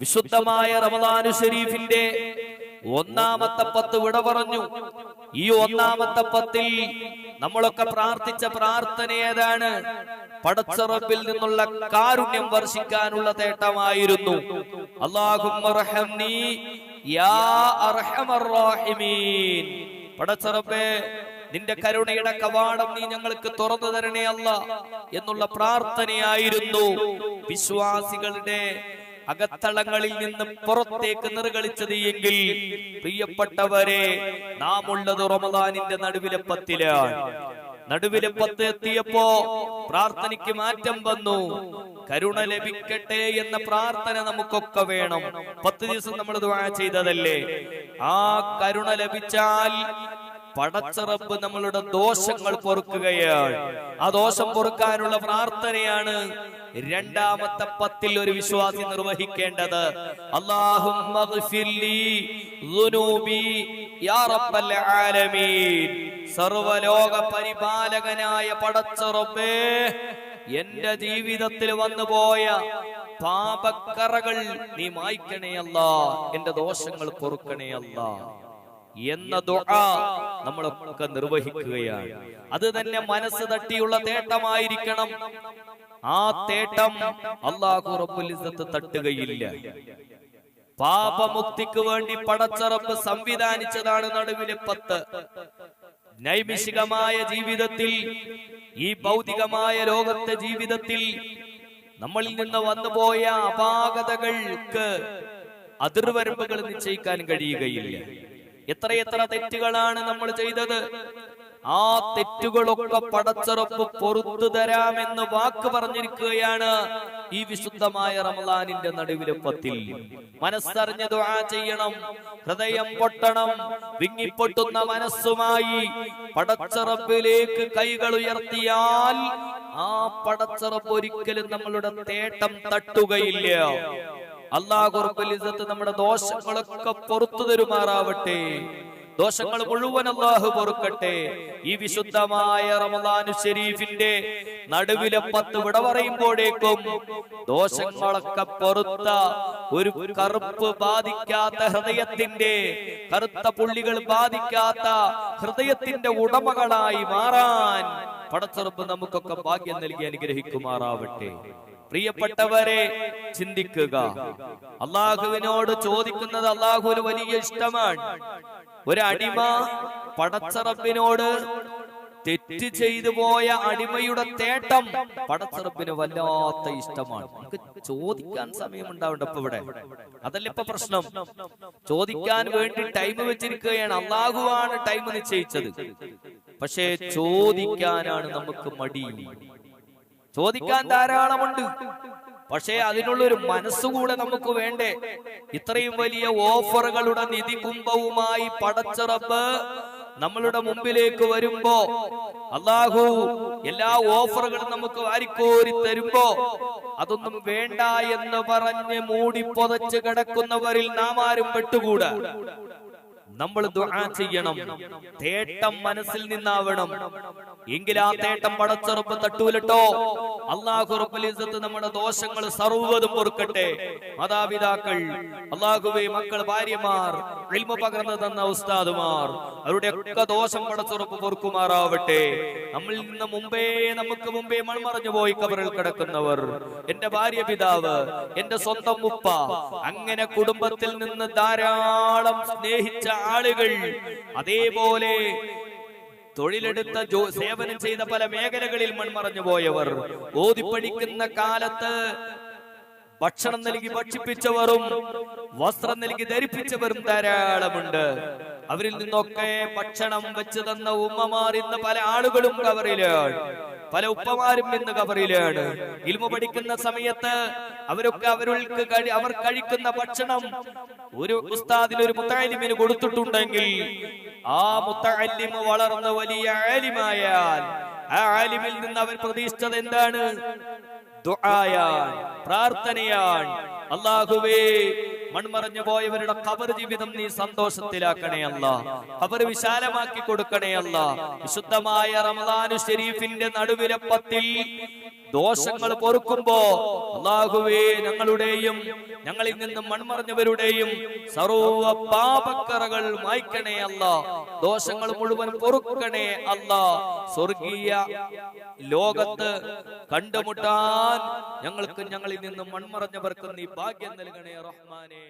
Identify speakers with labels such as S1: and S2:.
S1: വിശുദ്ധമായ റമദാനു ഷരീഫിന്റെ ഒന്നാമത്തെ പത്ത് വിട പറഞ്ഞു. ഈ ഒന്നാമത്തെ പത്തിൽ നമ്മളൊക്കെ പ്രാർത്ഥിച്ച പ്രാർത്ഥന ഏതാണ്? പടച്ചറപ്പിൽ നിന്നുള്ള കാരുണ്യം വർഷിക്കാനുള്ള തേട്ടമായിരുന്നു പടച്ചറപ്പേ നിന്റെ കരുണയുടെ കവാടം നീ ഞങ്ങൾക്ക് തുറന്നു തരണേ അല്ല എന്നുള്ള പ്രാർത്ഥനയായിരുന്നു. വിശ്വാസികളുടെ അകത്തളങ്ങളിൽ നിന്ന് പുറത്തേക്ക് നിർഗളിച്ചത് എങ്കിൽ പ്രിയപ്പെട്ടവരെ നാം ഉള്ളത് റമദാനിന്റെ നടുവിലെ പത്തിലാണ്. നടുവിലെ പത്ത് എത്തിയപ്പോ പ്രാർത്ഥനയ്ക്ക് മാറ്റം വന്നു. കരുണ ലഭിക്കട്ടെ എന്ന പ്രാർത്ഥന നമുക്കൊക്കെ വേണം. പത്ത് ദിവസം നമ്മൾ ദുആ ചെയ്തതല്ലേ? ആ കരുണ ലഭിച്ചാൽ പടച്ചറപ്പ് നമ്മളുടെ ദോഷങ്ങൾ പൊറുക്കുകയാണ്. ആ ദോഷം പൊറുക്കാനുള്ള പ്രാർത്ഥനയാണ് രണ്ടാമത്തെ പത്തിൽ ഒരു വിശ്വാസി നിർവഹിക്കേണ്ടത്. സർവലോക പരിപാലകനായ പടച്ചറപ്പേ എന്റെ ജീവിതത്തിൽ വന്നുപോയ പാപക്കറകൾ നീ മായ്ക്കണേ അല്ല. എന്റെ ദോഷങ്ങൾ പൊറുക്കണേ അല്ല. എന്ന ദുആ നമ്മളൊക്കെ നിർവഹിക്കുകയാണ്. അത് തന്നെ മനസ്സ് തട്ടിയുള്ള തേട്ടമായിരിക്കണം. ആ തേട്ടം അള്ളാഹു റബ്ബുൽ ഇസ്സത്ത് തട്ടുകയില്ല. പാപമുക്തിക്ക് വേണ്ടി പടച്ചറപ്പ് സംവിധാനിച്ചതാണ് നടുവിലെ പത്ത്. നൈമിഷികമായ ജീവിതത്തിൽ ഈ ഭൗതികമായ ലോകത്തെ ജീവിതത്തിൽ നമ്മളിൽ നിന്ന് വന്നുപോയ അപാകതകൾക്ക് അതിർവരമ്പുകൾ നിശ്ചയിക്കാൻ കഴിയുകയില്ല. എത്രയെത്ര തെറ്റുകളാണ് നമ്മൾ ചെയ്തത്? ആ തെറ്റുകളൊക്കെ പടച്ചറപ്പ് പൊറത്തു തരാമെന്ന് വാക്ക് പറഞ്ഞിരിക്കുകയാണ് ഈ വിശുദ്ധമായ റമദാനിന്റെ നടുവിലെ പത്തിൽ. മനസ്സറിഞ്ഞ ദുആ ചെയ്യണം. ഹൃദയം പൊട്ടണം. വിങ്ങിപ്പൊട്ടുന്ന മനസ്സുമായി പടച്ചറപ്പിലേക്ക് കൈകൾ ഉയർത്തിയാൽ ആ പടച്ചറപ്പ് ഒരിക്കലും നമ്മളുടെ തേട്ടം തട്ടുകയില്ല. അള്ളാഹു റബ്ബുൽ ഇസ്സത്ത് നമ്മുടെ ദോഷങ്ങളൊക്കെ പുറത്തു തരുമാറാവട്ടെ. ദോഷങ്ങൾ മുഴുവൻ അള്ളാഹു പൊറുക്കട്ടെ. ഈ വിശുദ്ധമായ റമദാനു ഷെരീഫിന്റെ നടുവിലെ പത്ത് വിട പറയുമ്പോഴേക്കും ദോഷങ്ങളൊക്കെ പൊറുത്ത ഒരു കറുപ്പ് ബാധിക്കാത്ത ഹൃദയത്തിന്റെ കറുത്ത പുള്ളികൾ ബാധിക്കാത്ത ഹൃദയത്തിന്റെ ഉടമകളായി മാറാൻ പടച്ചെറുപ്പ് നമുക്കൊക്കെ ഭാഗ്യം നൽകി അനുഗ്രഹിക്കുമാറാവട്ടെ. പ്രിയപ്പെട്ടവരെ ചിന്തിക്കുക. അള്ളാഹുവിനോട് ചോദിക്കുന്നത് അള്ളാഹു ഒരു വലിയ ഇഷ്ടമാണ്. ഒരു അടിമ പടച്ചറപ്പിനോട് തെറ്റ് ചെയ്തു പോയ അടിമയുടെ തേട്ടം പടച്ചറപ്പിന് വല്ലാത്ത ഇഷ്ടമാണ്. നമുക്ക് ചോദിക്കാൻ സമയമുണ്ടാവണ്ട ഇപ്പൊ ഇവിടെ. അതല്ല ഇപ്പൊ പ്രശ്നം? ചോദിക്കാൻ വേണ്ടി ടൈം വെച്ചിരിക്കുകയാണ്. അള്ളാഹുവാണ് ടൈം നിശ്ചയിച്ചത്. പക്ഷേ ചോദിക്കാനാണ് നമുക്ക് മടി ചോദിക്കാൻ ധാരാളമുണ്ട്. പക്ഷേ അതിനുള്ളൊരു മനസ്സുകൂടെ നമുക്ക് വേണ്ടേ? ഇത്രയും വലിയ ഓഫറുകളുടെ നിധി കുംഭവുമായി പടച്ചറപ്പ് നമ്മളുടെ മുമ്പിലേക്ക് വരുമ്പോ അള്ളാഹു എല്ലാ ഓഫറുകളും നമുക്ക് വാരിക്കോരി തരുമ്പോ അതൊന്നും വേണ്ട എന്ന് പറഞ്ഞ് മൂടി പൊതച്ച് കിടക്കുന്നവരിൽ നാം ആരും പെട്ടുകൂടാ? നമ്മൾ ദുആ ചെയ്യണം. തേട്ടം മനസ്സിൽ നിന്നാവണം. എങ്കിൽ ആ തേട്ടം പടച്ചെറുപ്പ് തട്ടൂലട്ടോ. അള്ളാഹു റബ്ബുലിസത്ത് നമ്മുടെ ദോഷങ്ങൾ സർവതും പൊറുക്കട്ടെ. മാതാപിതാക്കൾ അള്ളാഹുവെ മക്കൾ ഭാര്യമാർ ഇൽമ പകർന്നു തന്ന ഉസ്താദുമാർ അവരുടെ ഒക്കെ ദോഷം പടച്ചുറപ്പ് പൊറുക്കുമാറാവട്ടെ. നമ്മിൽ നിന്ന് മുമ്പേ നമുക്ക് മുമ്പേ മൺമറഞ്ഞു പോയി കബറിൽ കിടക്കുന്നവർ എന്റെ ഭാര്യ പിതാവ് എന്റെ സ്വന്തം ഉപ്പ അങ്ങനെ കുടുംബത്തിൽ നിന്ന് ധാരാളം സ്നേഹിച്ച ആളുകൾ അതേപോലെ തൊഴിലെടുത്ത സേവനം ചെയ്ത പല മേഖലകളിൽ മൺമറഞ്ഞു പോയവർ. ഓതിപ്പടിക്കുന്ന കാലത്ത് ഭക്ഷണം നൽകി ഭക്ഷിപ്പിച്ചവരും വസ്ത്രം നൽകി ധരിപ്പിച്ചവരും ധാരാളമുണ്ട്. അവരിൽ നിന്നൊക്കെ ഭക്ഷണം വെച്ച് തന്ന ഉമ്മമാർ ഇന്ന് പല ആളുകളും കവറിലാണ് പല ഉപ്പമാരും ഇന്ന് കബറിലാണ്. ഇൽമു പഠിക്കുന്ന സമയത്ത് അവരൊക്കെ അവർക്ക് അവർ കഴിക്കുന്ന ഭക്ഷണം ഒരു ഉസ്താദിന് ഒരു മുത്താലിമിന് കൊടുത്തിട്ടുണ്ടെങ്കിൽ ആ മുത്തല്ലിമ് വളർന്ന വലിയ ആലിമായാൽ ആ ആലിമിൽ നിന്ന് അവർ പ്രതീക്ഷിച്ചത് എന്താണ്? പ്രാർത്ഥനയാണ് അള്ളാഹുവേ മൺമറഞ്ഞു പോയവരുടെ ഖബർ ജീവിതം നീ സന്തോഷത്തിലാക്കണേ അല്ല. ഖബർ വിശാലമാക്കി കൊടുക്കണേ അല്ല. വിശുദ്ധമായ റമദാനു ഷെരീഫിന്റെ നടുവിലെ പത്തിൽ ദോഷങ്ങൾ പൊറുക്കുമ്പോ അള്ളാഹുവേ ഞങ്ങളുടെയും ഞങ്ങളിൽ നിന്നും മൺമറഞ്ഞവരുടെയും സർവ പാപക്കറകൾ മായ്ക്കണേ അല്ല. ദോഷങ്ങൾ മുഴുവൻ പൊറുക്കണേ അല്ല. സ്വർഗീയ ലോകത്ത് കണ്ടുമുട്ടാൻ ഞങ്ങൾക്ക് ഞങ്ങളിൽ നിന്നും മൺമറഞ്ഞവർക്ക് നീ ഭാഗ്യം നൽകണേ റഹ്മാനേ.